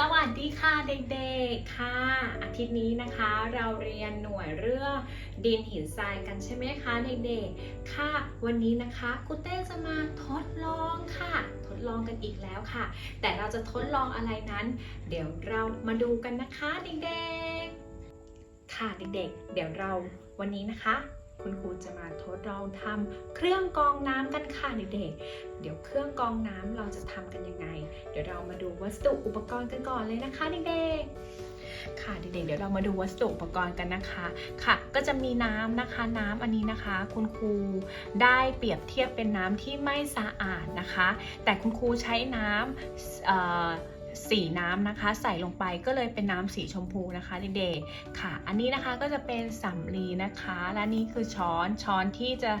สวัสดีค่ะเด็กๆค่ะ อาทิตย์นี้นะคะเราเรียนหน่วยเรื่องดินหินทรายกันใช่ไหมคะเด็กๆค่ะ วันนี้นะคะครูเต้จะมาทดลองค่ะ ทดลองกันอีกแล้วค่ะ แต่เราจะทดลองอะไรนั้น เดี๋ยวเรามาดูกันนะคะเด็กๆค่ะเด็กๆ เดี๋ยวเราวันนี้นะคะ คุณครูจะมาทดลองทำเครื่องกรองน้ำกันค่ะเด็กๆเดี๋ยวเครื่องกรองน้ำเราจะทำกันยังไง เดี๋ยวเรามาดูวัสดุอุปกรณ์กันก่อนเลยนะคะเด็กๆ ค่ะเด็กๆ เดี๋ยวเรามาดูวัสดุอุปกรณ์กันนะคะ ค่ะ ก็จะมีน้ำนะคะ น้ำอันนี้นะคะ คุณครูได้เปรียบเทียบเป็นน้ำที่ไม่สะอาดนะคะ แต่คุณครูใช้น้ำเอ่อสีน้ำนะคะ ใส่ลงไปก็เลยเป็นน้ำสีชมพูนะคะเด็กๆค่ะ อันนี้นะคะก็จะเป็นสำลีนะคะ และนี่คือช้อนช้อนที่จะ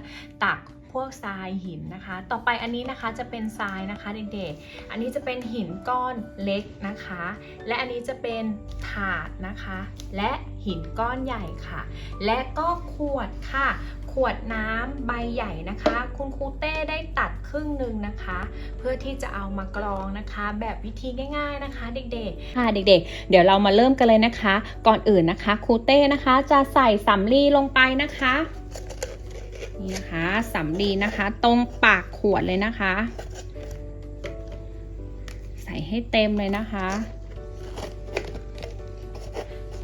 ตัก พวกทรายหินนะคะ ต่อไปอันนี้นะคะจะเป็นทรายนะคะเด็กๆ อันนี้จะเป็นหินก้อนเล็กนะคะ และอันนี้จะเป็นถาดนะคะ และหินก้อนใหญ่ค่ะ และก็ขวดค่ะ ขวดน้ำใบใหญ่นะคะ คุณครูเต้ได้ตัดครึ่งหนึ่งนะคะ เพื่อที่จะเอามากรองนะคะ แบบวิธีง่ายๆนะคะ เด็กๆ ค่ะเด็กๆ เดี๋ยวเรามาเริ่มกันเลยนะคะ ก่อนอื่นนะคะครูเต้นะคะ จะใส่สำลีลงไปนะคะ นี่นะคะสำลีนะคะ ตรงปากขวดเลยนะคะ ใส่ให้เต็มเลยนะคะ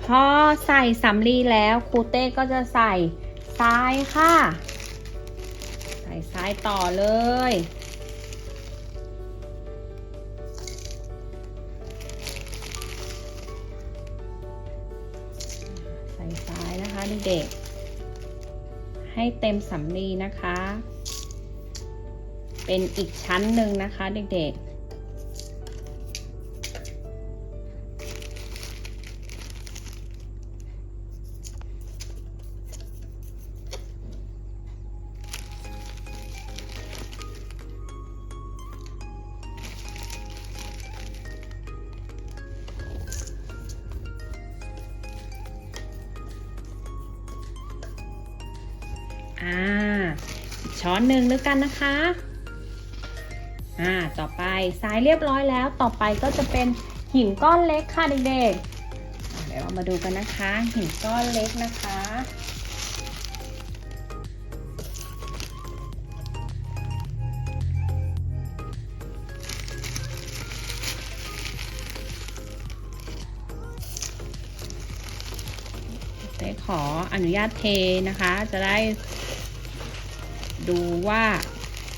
พอใส่สำลีแล้วครูเต้ก็จะใส่ทรายค่ะ ใส่ทรายต่อเลยใส่ทรายนะคะเด็กๆ ให้เต็มสำลีนะคะ เป็นอีกชั้นหนึ่งนะคะเด็กๆ ช้อนหนึ่งด้วยกันนะคะ อ่า ต่อไปทรายเรียบร้อยแล้ว ต่อไปก็จะเป็นหินก้อนเล็กค่ะเด็กๆ เดี๋ยวเรามาดูกันนะคะ หินก้อนเล็กนะคะเต้ขออนุญาตเทนะคะ จะได้ ดูว่า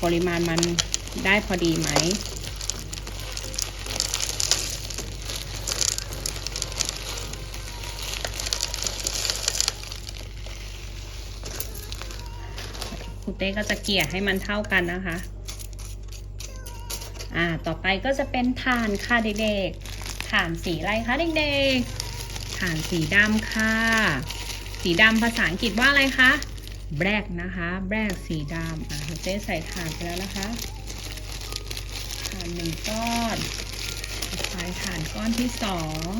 ปริมาณมันได้พอดีไหม คุณเต้ก็จะเกลี่ยให้มันเท่ากันนะคะ อ่า ต่อไปก็จะเป็นถ่านค่ะเด็กๆถ่านสีอะไรคะเด็กๆถ่านสีดำค่ะ สีดำภาษาอังกฤษว่าอะไรคะ แบล็กนะคะแบล็กสีดำอะเจ๊ใส่ถ่านไปแล้วนะคะถ่านหนึ่งก้อนใส่ถ่านก้อนที่สอง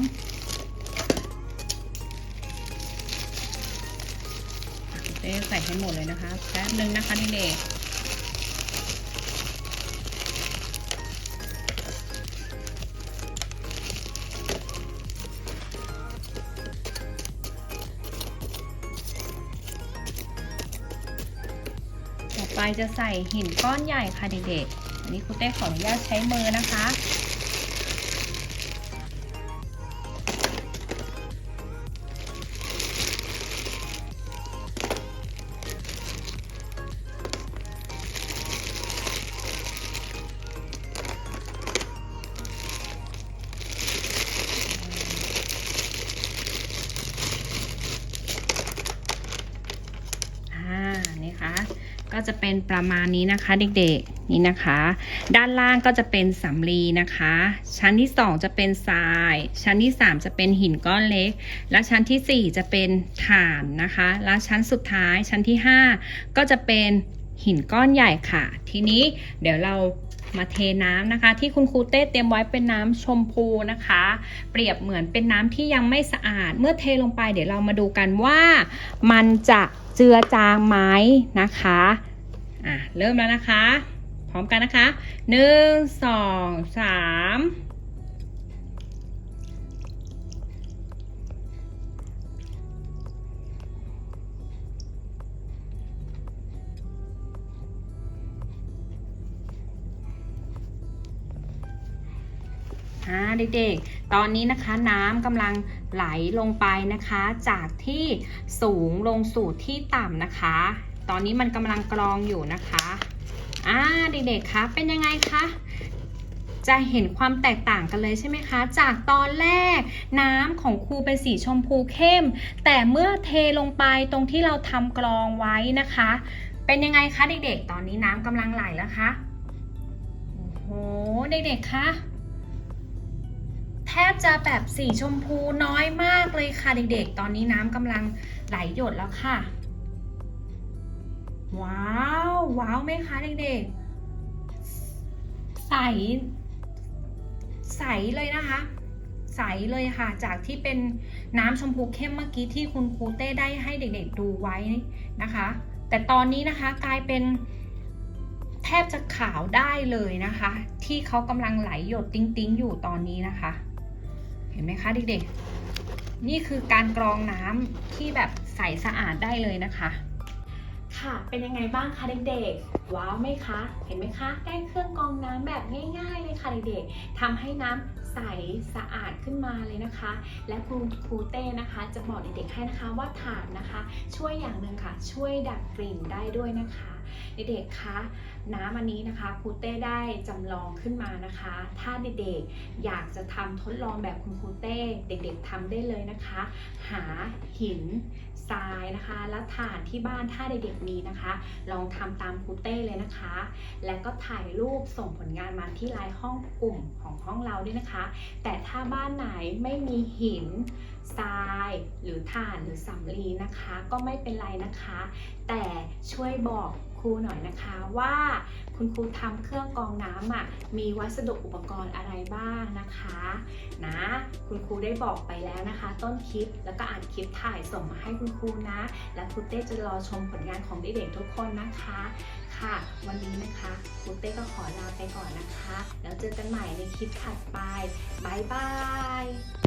เจ๊ใส่ให้หมดเลยนะคะแป๊บนึงนะคะเด็กๆ ไปจะใส่หินก้อนใหญ่ค่ะเด็กๆ อันนี้ครูเต้ขออนุญาตใช้มือนะคะ ก็จะเป็นประมาณนี้นะคะเด็กๆนี่นะคะ ด้านล่างก็จะเป็นสำลีนะคะ ชั้นที่ 2 จะเป็นทราย ชั้นที่ 3 จะเป็นหินก้อนเล็ก และชั้นทีสี่ 4 จะเป็นถ่านนะคะ และชั้นสุดท้ายชั้นที่ 5 ก็จะเป็นหินก้อนใหญ่ค่ะ ทีนี้เดี๋ยวเรามาเทน้ำนะคะ ที่คุณครูเต้เตรียมไว้เป็นน้ำชมพูนะคะ เปรียบเหมือนเป็นน้ำที่ยังไม่สะอาด เมื่อเทลงไปเดี๋ยวเรามาดูกันว่ามันจะ เจือจางไหมนะคะอะเริ่มแล้วนะคะ พร้อมกันนะคะหนึ่งสองสามเด็กๆ ตอนนี้นะคะน้ำกำลัง ไหลลงไปนะคะ จากที่สูงลงสู่ที่ต่ำนะคะ ตอนนี้มันกำลังกรองอยู่นะคะอ่าเด็กๆคะเป็นยังไงคะจะเห็นความแตกต่างกันเลยใช่ไหมคะ จากตอนแรกน้ำของครูเป็นสีชมพูเข้ม แต่เมื่อเทลงไปตรงที่เราทำกรองไว้นะคะ เป็นยังไงคะเด็กๆ ตอนนี้น้ำกำลังไหลแล้วคะ โอ้โห เด็กๆ คะ ทบจะแบบสีชมพูน้อยมากเลยค่ะเด็กๆ ตอนนี้น้ำกำลังไหลหยดแล้วค่ะ ว้าว ว้าวไหมคะเด็กๆ ใส ใสเลยนะคะ ใสเลยค่ะ จากที่เป็นน้ำชมพูเข้มเมื่อกี้ที่คุณครูเต้ได้ให้เด็กๆดูไว้นะคะ แต่ตอนนี้นะคะกลายเป็นแทบจะขาวได้เลยนะคะ ที่เขากำลังไหลหยดติ้งๆ อยู่ตอนนี้นะคะ เห็นไหมคะเด็กๆ นี่คือการกรองน้ำที่แบบใสสะอาดได้เลยนะคะ ค่ะเป็นยังไงบ้างคะเด็กๆ ว้าวไหมคะ เห็นไหมคะ ได้เครื่องกรองน้ำแบบง่ายๆเลยค่ะเด็กๆทำให้น้ำ ใสสะอาดขึ้นมาเลยนะคะ และคุณครูเต้นะคะ จะบอกเด็กๆให้นะคะว่าถ่านนะคะ ช่วยอย่างหนึ่งค่ะ ช่วยดับกลิ่นได้ด้วยนะคะเด็กๆคะน้ำอันนี้นะคะครูเต้ได้จำลองขึ้นมานะคะ ถ้าเด็กๆอยากจะทำทดลองแบบคุณครูเต้เด็กๆทำได้เลยนะคะ หาหินทรายนะคะและถ่านที่บ้านถ้าเด็กๆมีนะคะ ลองทำตามครูเต้เลยนะคะ แล้วก็ถ่ายรูปส่งผลงานมาที่ไลน์ห้องกลุ่มของห้องเราด้วยนะคะแต่ถ้าบ้านไหนไม่มีหินทรายหรือถ่านหรือสำลีนะคะ ก็ไม่เป็นไรนะคะ แต่ช่วยบอก รูหน่อยนะคะว่าคุณครูทำเครื่องกรองน้ำอะมีวัสดุอุปกรณ์อะไรบ้างนะคะนะคุณครูได้บอกไปแล้วนะคะ ต้นคลิปแล้วก็อ่านคลิปถ่ายส่งมาให้คุณครูนะ และครูเต้จะรอชมผลงานของเด็กๆทุกคนนะคะค่ะ วันนี้นะคะครูเต้ก็ขอลาไปก่อนนะคะ แล้วเจอกันใหม่ในคลิปถัดไปบายบาย